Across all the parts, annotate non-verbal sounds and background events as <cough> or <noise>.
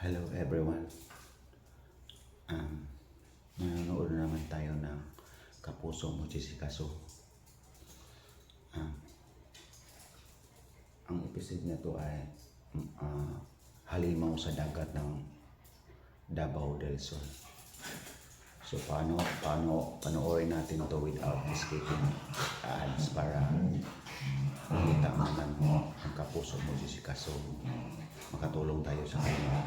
Hello everyone. Um, nanonood na naman tayo ng Kapuso Mochisikaso. Um, ang episode na to ay ah, halimaw sa dagat ng Davao del Sur. So paano paano panoorin natin to without skipping ads para makita mo ang kapuso mo si Kaso makatulong tayo sa kanya.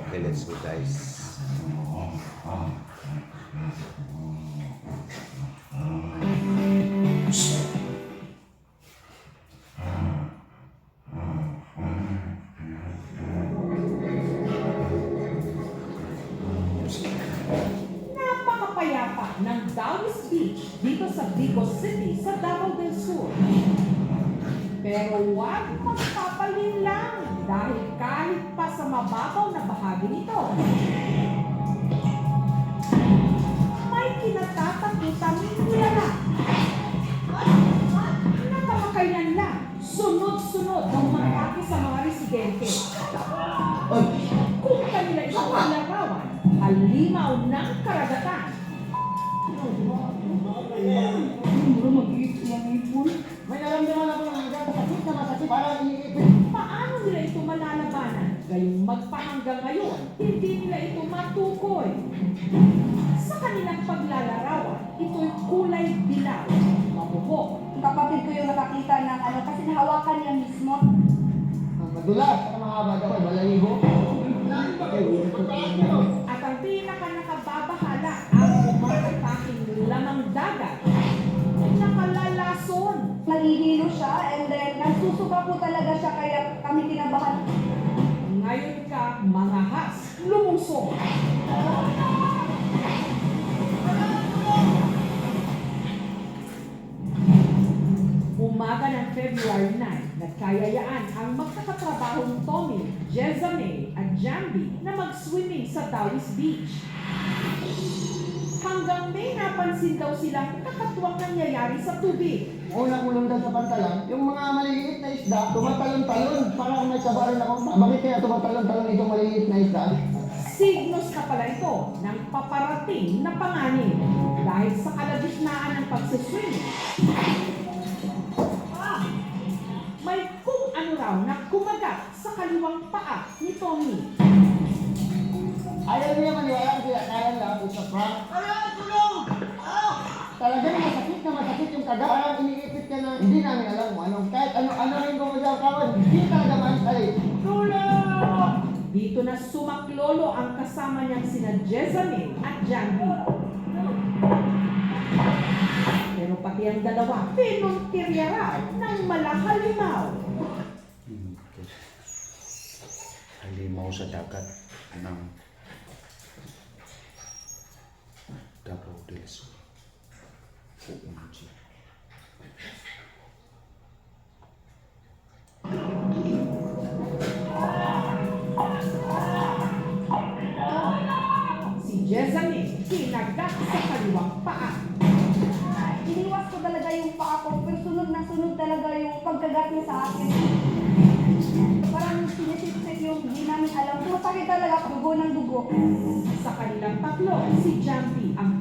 Okay, let's go guys. Napakapayapa ng Taoist Beach dito sa Vigo City sa Davao del Sur. Pero huwag magpapalin lang dahil kahit pa sa mababaw na bahagi nito, may kinatatakutan nila Nakamakailan lang, sunod-sunod ng mga sa mga residente. Kung kanila isang larawan, halimaw ng karagatan. May naramdaman ako ng hanggang sakit na masakit para iniipit. Paano nila ito malalabanan? Gayong magpahanggang ngayon, hindi nila ito matukoy. Sa kanilang paglalarawan, ito'y kulay dilaw, mabuhok, Kapatid ko yung nakakita ng ano, kasi nahawakan niya mismo. Ang madulas, ang mahaba daw, balahibo. at ang pinaka Nahihilo siya and then nagsusuka po talaga siya kaya kami kinabahan. Ngayon ka, mga has, lumusong. Umaga ng February 9, nagkayayaan ang magkakatrabahong Tommy, Jezame at Jambi na mag-swimming sa Taoist Beach. Hanggang may napansin daw silang kakatuwang nangyayari sa tubig. Una ko lundag sa pantalan, yung mga maliliit na isda, tumatalon-talon. Parang may kabaran ako, bakit kaya tumatalon-talon itong maliliit na isda? Signos na pala ito ng paparating na panganib dahil sa kalagitnaan ng pagsiswim. May kung ano raw na kumagat sa kaliwang paa ni Tommy. Ayaw niya maniwala kasi kaya lang, it's a prank. Talagang masakit na masakit yung kagat. Parang iniipit ka na, hindi namin alam kung anong, kahit ano-ano rin kung sa kawan, hindi talaga maantay. Tulong! Dito na sumaklolo ang kasama niyang sina Jezamine at Jambi. Pero pati ang dalawa, pinuntirya raw ng malahalimaw. Halimaw sa dagat ng Davao del Sur. OMG. Si Jezamine, kinagat sa kaliwang paa. Iniwas ko talaga yung paa ko, pero sunod na sunod talaga yung pagkagat niya sa akin. Parang sinisipsip yung hindi namin alam. Sumasakit talaga, dugo ng dugo. Sa kanilang tatlo, si Jambi ang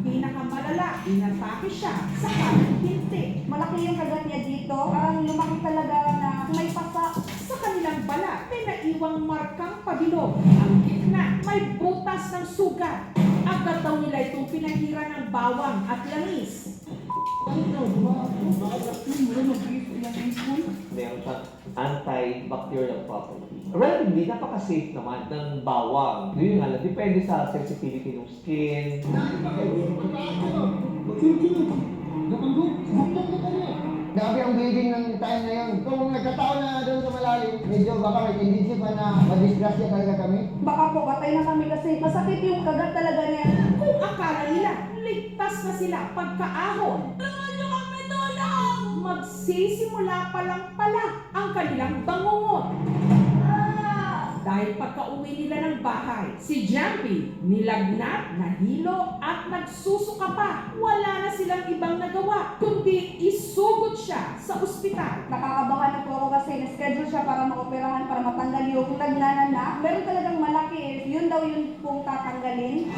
pinakamalala. Inatake siya sa kanang binti. Malaki yung kagat niya dito. Parang lumaki talaga na may pasa. Sa kanilang balat, may naiwang markang pabilog. Ang gitna, may butas ng sugat. Agad daw nila itong pinahira ng bawang at langis. meron siyang antibacterial property. Relatively, napaka-safe naman ng bawang. Yun nga lang, depende sa sensitivity ng skin. Grabe ang bleeding ng time na yun. Kung nagkataon na doon sa malalim, medyo baka may tendency pa na madisgrasya talaga kami. Baka po, patay na kami kasi masakit yung kagat talaga niya. Kung akala nila, ligtas na sila pagkaahon. Magsisimula pa lang pala ang kanilang bangungot dahil pagka-uwi nila ng bahay, si Jambi nilagnat, nahilo at nagsusuka pa. Wala na silang ibang nagawa kundi isugot siya sa ospital. Nakakabahan na po ako kasi na-schedule siya para maoperahan para matanggal yung taglanan na. Meron talagang malaki eh. Yun daw yun pong tatanggalin.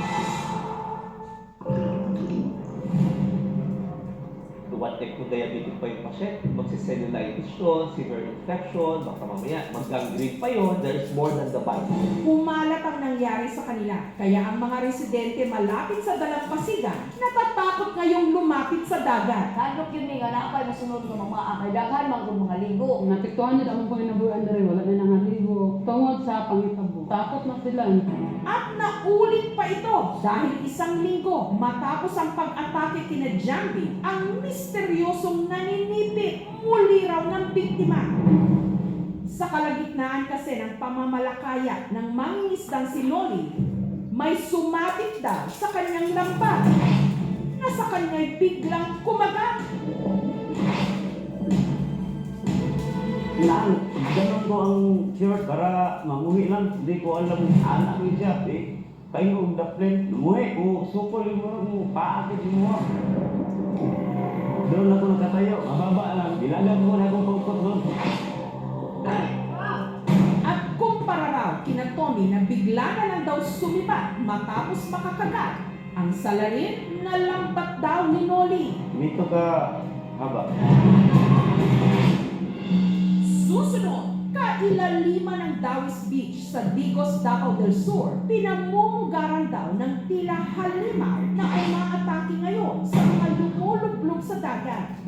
Type of diabetic pa yung patient? Magsicellulitis yun, severe infection, baka mamaya mag-gangrene pa yun. There's more than the body. Kumalat ang nangyari sa kanila, kaya ang mga residente malapit sa dalampasigan natatakot ngayong lumapit sa dagat. Hadlok yun nga na ako masunod ng mga akay daghan kung mga ligo. Natiktuhan nila ang panginabuan na rin, wala na nangaligo. Tungod sa pangitabo. Takot na sila. At naulit pa ito dahil isang linggo matapos ang pag-atake kina Jambi, ang misteryosong naninipit muli raw ng biktima. Sa kalagitnaan kasi ng pamamalakaya ng mangingisdang si Loli, may sumapit daw sa kanyang lambat na sa kanya'y biglang kumagat. Naan, ganun ko ang shirt para mamuhi lang. Hindi ko alam anak ni siya. Eh, tayo og daplen. Muhi, o sukol yung mga mo, paakit yung mga. Doon ako nakatayo, mababa lang. Bilagan ko na akong pagkot doon. At kumpara raw kina Tony na bigla na lang daw sumipat matapos makakagat, ang salarin na lambat daw ni Noli. Dito ka, haba. Susunod, kailaliman ng Dawis Beach sa Digos, Davao del Sur, pinamumugaran daw ng tila halimaw na umaatake ngayon sa mga lumulublog sa dagat.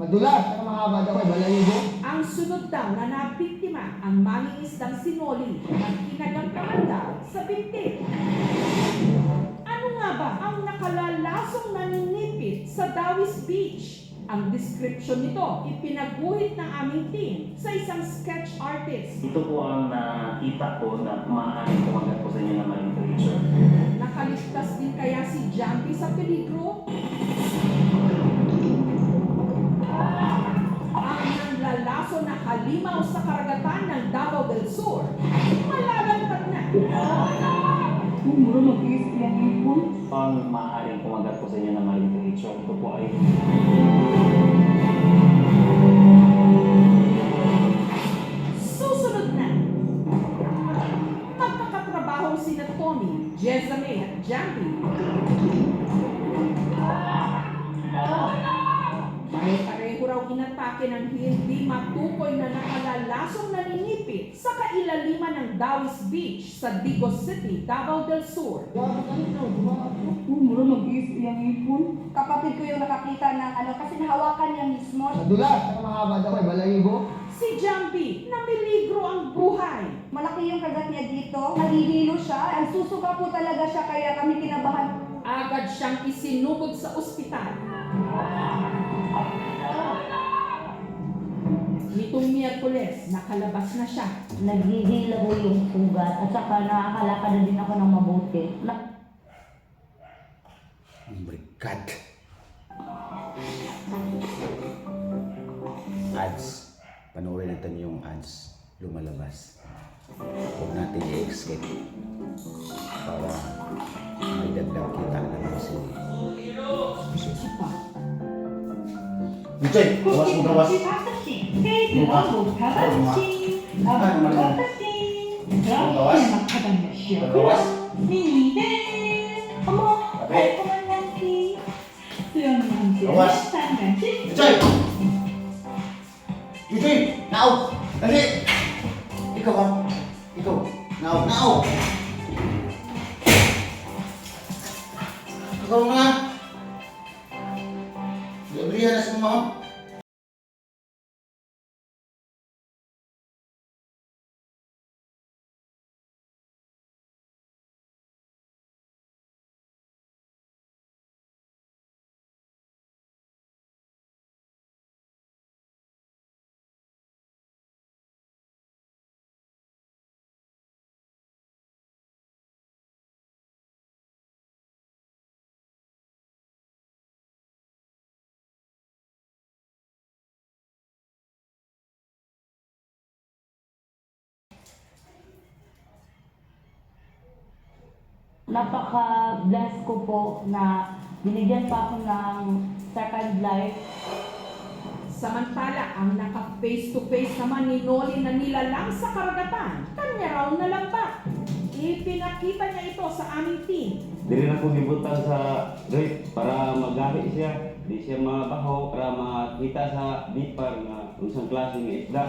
Madulas, saka mahaba daw ay balayibo. Ang sunod daw na nabiktima ang mangingisdang sinoli at kinagampahan daw sa binti. Ano nga sa Dawis Beach? Ang description nito ipinaguhit ng aming team sa isang sketch artist. Ito po ang nakita ko na maaaring kumagat po sa inyo ng maling creature. Nakaligtas din kaya si Jumpy sa peligro? Ang nanlalaso na halimaw sa karagatan ng Davao del Sur, malalagpat na. Ang maaaring kumagat po sa inyo ng maling po ay Susunod na. Magkakatrabaho sina Tony, Jezame at Jambi. Raw inatake ng hindi matukoy na nakalalasong naninipit sa kailaliman ng Dawis Beach sa Digos City, Davao del Sur. Kapatid ko yung nakakita ng ano kasi nahawakan niya mismo. Madulas, saka mahaba daw ay balayibo. Si Jambi, namiligro ang buhay. Malaki yung kagat niya dito. Nahihilo siya. Ang susuka po talaga siya kaya kami kinabahan. Agad siyang isinugod sa ospital. Nitong Miyerkules, nakalabas na siya. Naghihila ko yung sugat at saka nakakalakad na din ako ng mabuti. Na Oh my God. Ads. Panoorin natin yung ads lumalabas. Huwag natin i-escape para may dagdag kita na lang si Bichay, gawas mo gawas. Gawas. Ikaw! Now! Ikaw nga! Napaka-bless ko po na binigyan pa ako ng second life Samantala, ang naka face-to-face naman ni Noli na nilalang sa karagatan, kanya raw nalambat. Ipinakita niya ito sa aming team. Dili na ko gibutan sa rate para magamit siya. Di siya mabaho para makita sa bipar nga unsang klase ng isda.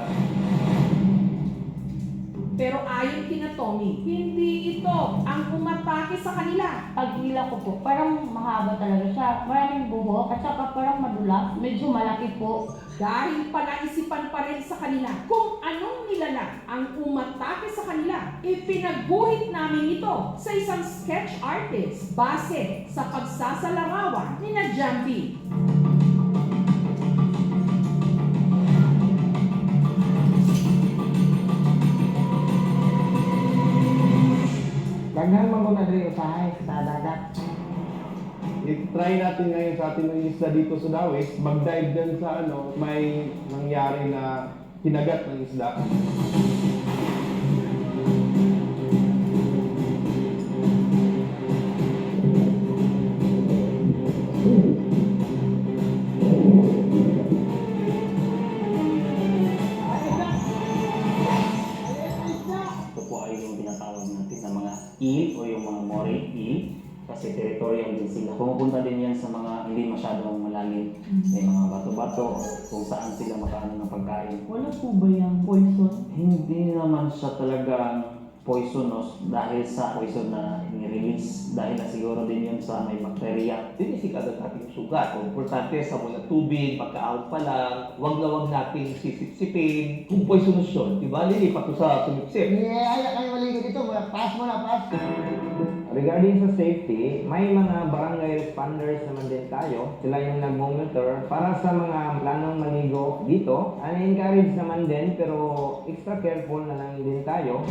Pero ayon kina Tommy, hindi ito ang umatake sa kanila. Pagkila ko po, parang mahaba talaga siya. Maraming buhok at saka parang madulas. Medyo malaki po. Dahil palaisipan pa rin sa kanila kung anong nilalang ang umatake sa kanila, ipinagguhit namin ito sa isang sketch artist base sa pagsasalarawan ni na Jambi. Daghan mo na diri usahay sa dagat. I-try natin ngayon sa ating mga isda dito sa Dawis, mag-dive din sa ano, may nangyari na kinagat ng isda. Kasi territorial din sila. Pumupunta din yan sa mga hindi masyadong malalim. May mga bato-bato kung saan sila makaano ng pagkain. Wala po ba yung poison? Hindi naman siya talagang poisonous dahil sa poison na ni-release dahil na siguro din yun sa may bakterya. Dinisik agad natin yung sugat. Kung importante sa muna tubig, pagkaahon pa lang, wag na wag natin sisip-sipin. Kung poisonous yun, di ba? Lilipat ko sa sumipsip. Eh, ay, ay, maligo dito. Pass mo na, pass. <laughs> Regarding sa safety, may mga barangay responders naman din tayo. Sila yung nag-monitor para sa mga planong maligo dito. Ani-encourage naman din pero extra careful na lang din tayo.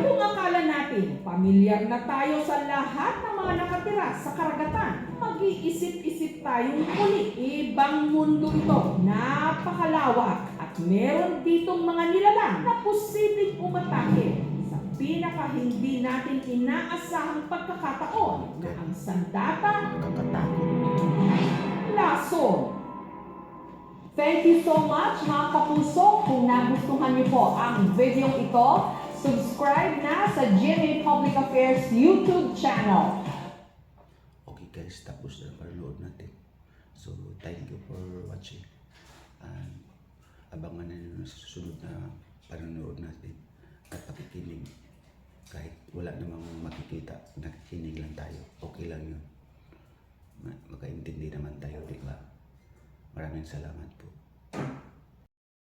Kung akala natin pamilyar na tayo sa lahat ng mga nakatira sa karagatan, mag-iisip-isip tayong muli. Ibang mundo ito, napakalawak at meron ditong mga nilalang na posibleng umatake pinaka hindi natin inaasahang pagkakataon na ang sandata Kakatakot. lason. Thank you so much mga kapuso. Kung nagustuhan niyo po ang video ito, subscribe na sa GMA Public Affairs YouTube channel. Okay guys, tapos na parload natin. So, thank you for watching. And abangan na nyo sa susunod na panonood natin at pakikinig. Kahit wala namang makikita, nakikinig lang tayo. Okay lang yun. Ma- Makaintindi naman tayo, di ba? Maraming salamat po.